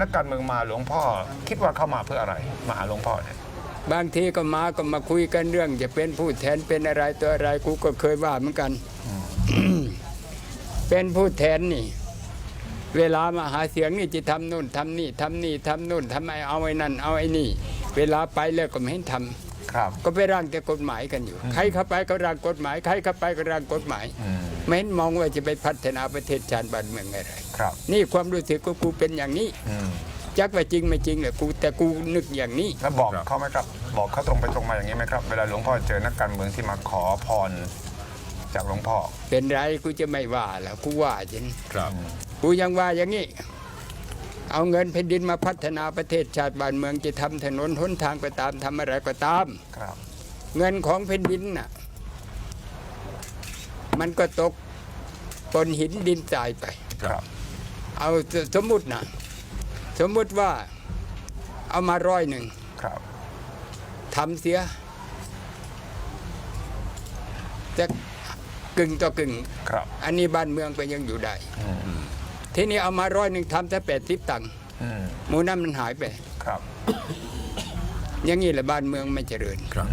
นักการเมืองมาหลวงพ่อ คิดว่าเข้ามาเพื่ออะไร มาหาหลวงพ่อเนี่ยบางทีก็มาก็มาคุยกันเรื่อง จะเป็นผู้แทนเป็นอะไรตัวอะไรกูก็เคยว่าเหมือนกัน เป็นผู้แทนนี่ เวลามาหาเสียงนี่จะทำนู่นทำนี่ทำนี่ทำนู่นทำไมเอาไอ้นั่น เอาไอ้นี่ เวลาไปแล้วก็ไม่เห็นทำ ครับก็ไปร่างแต่กฎหมายกันอยู่ ใครเข้าไปก็ร่างกฎหมาย ใครเข้าไปก็ร่างกฎหมายอืมไม่เห็นมองว่าจะไปพัฒนาประเทศชาติบ้านเมืองอะไร ครับนี่ความรู้สึกของกูเป็นอย่างนี้อืมจักว่าจริงไม่จริงแหละกูแต่กูนึกอย่างนี้ แล้วบอกเขาไหมครับ บอกเขาตรงไปตรงมาอย่างนี้ไหมครับ เวลาหลวงพ่อเจอนักการเมืองที่มาขอพรจากหลวงพ่อเป็นไรกูจะไม่ว่าแล้วกูว่าจริงครับ กูยังว่าอย่างนี้ เอาเงินแผ่นดินมาพัฒนาประเทศชาติบ้านเมืองจะทำถนนหนทางก็ตามทำอะไรก็ตามครับเงินของแผ่นดินน่ะ มันก็ตกปนหินดินทรายไปครับ เอาสสมมุตินะสมมุติว่าเอามาร้อยหนึ่งครับทำเสียจะกึ่งต่อกึ่งครับอันนี้บ้านเมืองก็ยังอยู่ได้ ทีนี้เอามาร้อยหนึ่งทำแต่แปดสิบตังค์อืมหมูนั้นมันหายไป ครับ อย่างนี้แหละบ้านเมืองไม่เจริญ ครับ